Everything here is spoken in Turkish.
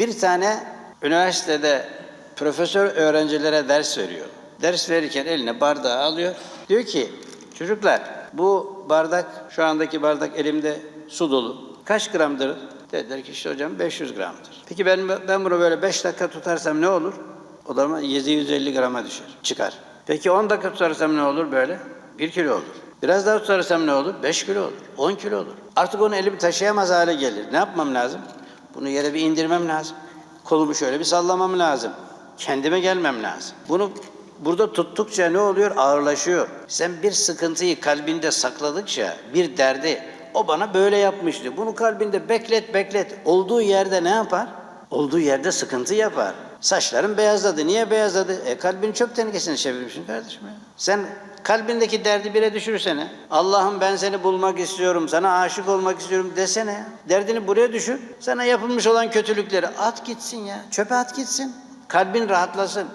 Bir tane üniversitede profesör öğrencilere ders veriyor. Ders verirken eline bardağı alıyor. Diyor ki çocuklar bu bardak şu andaki bardak elimde su dolu. Kaç gramdır? Dediler ki işte hocam 500 gramdır. Peki ben, ben bunu böyle 5 dakika tutarsam ne olur? O zaman 750 grama düşer, çıkar. Peki 10 dakika tutarsam ne olur böyle? 1 kilo olur. Biraz daha tutarsam ne olur? 5 kilo olur, 10 kilo olur. Artık onu elim taşıyamaz hale gelir. Ne yapmam lazım? Bunu yere bir indirmem lazım. Kolumu şöyle bir sallamam lazım. Kendime gelmem lazım. Bunu burada tuttukça ne oluyor? Ağırlaşıyor. Sen bir sıkıntıyı kalbinde sakladıkça, bir derdi, o bana böyle yapmıştı. Bunu kalbinde beklet beklet. Olduğu yerde ne yapar? Olduğu yerde sıkıntı yapar. Saçların beyazladı. Niye beyazladı? E kalbin çöp tenekesine çevirmişsin kardeşim ya. Sen kalbindeki derdi bire düşürsene. Allah'ım ben seni bulmak istiyorum, sana aşık olmak istiyorum desene. Derdini buraya düşür. Sana yapılmış olan kötülükleri at gitsin ya. Çöpe at gitsin. Kalbin rahatlasın.